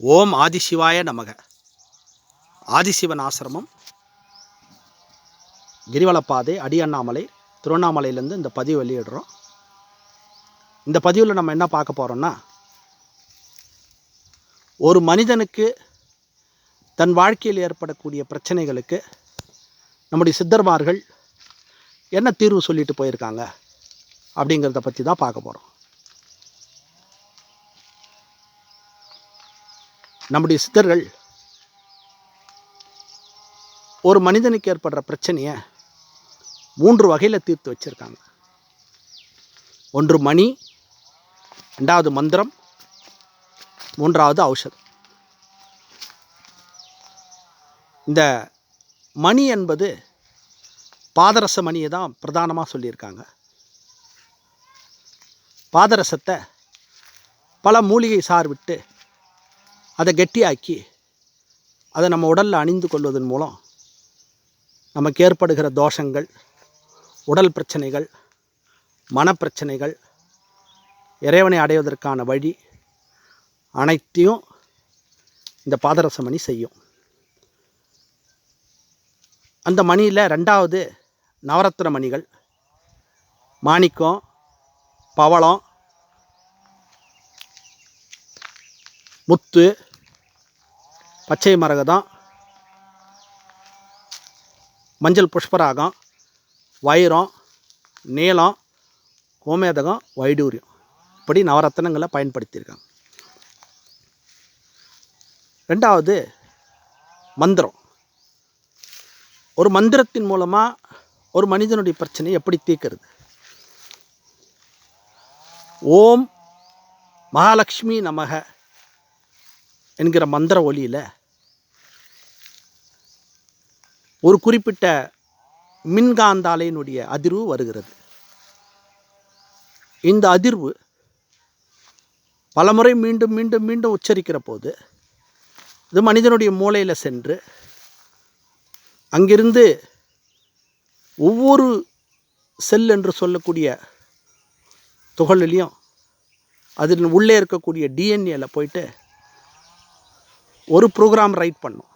ஓம் ஆதிசிவாய நமக. ஆதிசிவன் ஆசிரமம். கிரிவலப்பாதை அடி அண்ணாமலை திருவண்ணாமலையிலேருந்து இந்த பதிவு வெளியிடுறோம். இந்த பதிவில் நம்ம என்ன பார்க்க போகிறோம்னா ஒரு மனிதனுக்கு தன் வாழ்க்கையில் ஏற்படக்கூடிய பிரச்சனைகளுக்கு நம்முடைய சித்தர்மார்கள் என்ன தீர்வு சொல்லிட்டு போயிருக்காங்க அப்படிங்கிறத பற்றி தான் பார்க்க போகிறோம் நம்முடைய சித்தர்கள் ஒரு மனிதனுக்கு ஏற்படுற பிரச்சனையை மூன்று வகையில் தீர்த்து வச்சுருக்காங்க. ஒன்று மணி ரெண்டாவது மந்திரம் மூன்றாவது ஔஷதம். இந்த மணி என்பது பாதரச மணியை தான் பிரதானமாக சொல்லியிருக்காங்க. பாதரசத்தை பல மூலிகை சார் விட்டு கெட்டியாக்கி அதை நம்ம உடலில் அணிந்து கொள்வதன் மூலம் நமக்கு ஏற்படுகிற தோஷங்கள் உடல் பிரச்சனைகள் மனப்பிரச்சனைகள் இறைவனை அடைவதற்கான வழி அனைத்தையும் இந்த பாதரச மணி செய்யும். அந்த மணியில் ரெண்டாவது நவரத்ன மணிகள். மாணிக்கம் பவளம் முத்து பச்சை மரகதம் மஞ்சள் புஷ்பராகம் வைரம் நீளம் கோமேதகம் வைடூரியம். இப்படி நவரத்தனங்களை பயன்படுத்தியிருக்காங்க. ரெண்டாவது மந்திரம். ஒரு மந்திரத்தின் மூலமாக ஒரு மனிதனுடைய பிரச்சனையை எப்படி தீர்க்கிறது? ஓம் மகாலட்சுமி நமக என்கிற மந்திர ஒலியில் ஒரு குறிப்பிட்ட மின்காந்தாலையினுடைய அதிர்வு வருகிறது. இந்த அதிர்வு பலமுறை மீண்டும் மீண்டும் மீண்டும் உச்சரிக்கிற போது இது மனிதனுடைய மூளையில் சென்று அங்கிருந்து ஒவ்வொரு செல் என்று சொல்லக்கூடிய துகளிலையும் அதில் உள்ளே இருக்கக்கூடிய டிஎன்ஏல போயிட்டு ஒரு ப்ரோக்ராம் ரைட் பண்ணும்.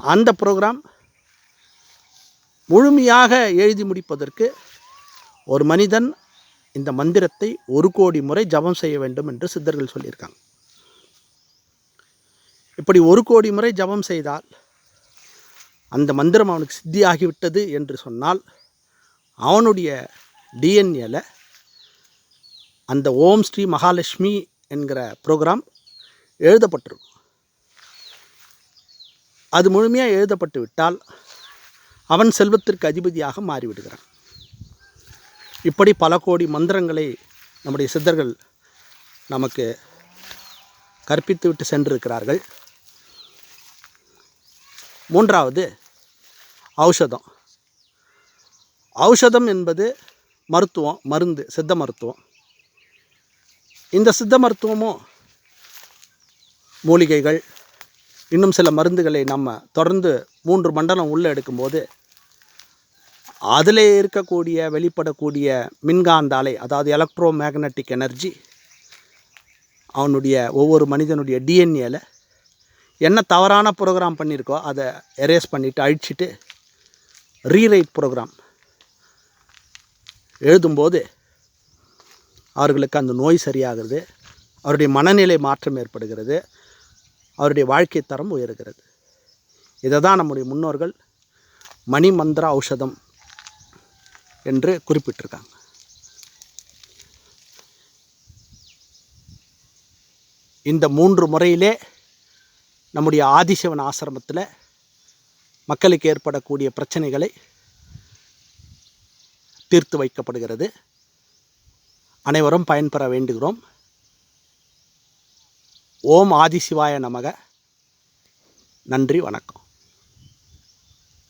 அந்த ப்ரோக்ராம் முழுமையாக எழுதி முடிப்பதற்கு ஒரு மனிதன் இந்த மந்திரத்தை ஒரு கோடி முறை ஜபம் செய்ய வேண்டும் என்று சித்தர்கள் சொல்லியிருக்காங்க. இப்படி ஒரு கோடி முறை ஜபம் செய்தால் அந்த மந்திரம் அவனுக்கு சித்தியாகிவிட்டது என்று சொன்னால் அவனுடைய டிஎன்ஏல அந்த ஓம் ஸ்ரீ மகாலட்சுமி என்கிற ப்ரோக்ராம் எழுதப்பட்டிருக்கும். அது முழுமையாக எழுதப்பட்டு விட்டால் அவன் செல்வத்திற்கு அதிபதியாக மாறிவிடுகிறான். இப்படி பல கோடி மந்திரங்களை நம்முடைய சித்தர்கள் நமக்கு கற்பித்துவிட்டு சென்றிருக்கிறார்கள். மூன்றாவது ஔஷதம். ஔஷதம் என்பது மருத்துவம் மருந்து சித்த மருத்துவம். இந்த சித்த மருத்துவமும் மூலிகைகள் இன்னும் சில மருந்துகளை நம்ம தொடர்ந்து மூன்று மண்டலம் உள்ளே எடுக்கும்போது அதில் இருக்கக்கூடிய வெளிப்படக்கூடிய மின்காந்த அலை அதாவது எலக்ட்ரோ மேக்னட்டிக் எனர்ஜி அவனுடைய ஒவ்வொரு மனிதனுடைய டிஎன்ஏல என்ன தவறான ப்ரோக்ராம் பண்ணியிருக்கோ அதை எரேஸ் பண்ணிவிட்டு அழிச்சிட்டு ரீரைட் ப்ரோக்ராம் எழுதும்போது அவர்களுக்கு அந்த நோய் சரியாகிறது அவருடைய மனநிலை மாற்றம் ஏற்படுகிறது. அவருடைய வாழ்க்கை தரம் உயர்கிறது. இதை தான் நம்முடைய முன்னோர்கள் மணி மந்திர ஔஷதம் என்று குறிப்பிட்டிருக்காங்க. இந்த மூன்று முறையிலே நம்முடைய ஆதிசிவன் ஆசிரமத்தில் மக்களுக்கு ஏற்படக்கூடிய பிரச்சனைகளை தீர்த்து வைக்கப்படுகிறது. அனைவரும் பயன்பெற வேண்டுகிறோம். ஓம் ஆதிசிவாய நமக. நன்றி வணக்கம்.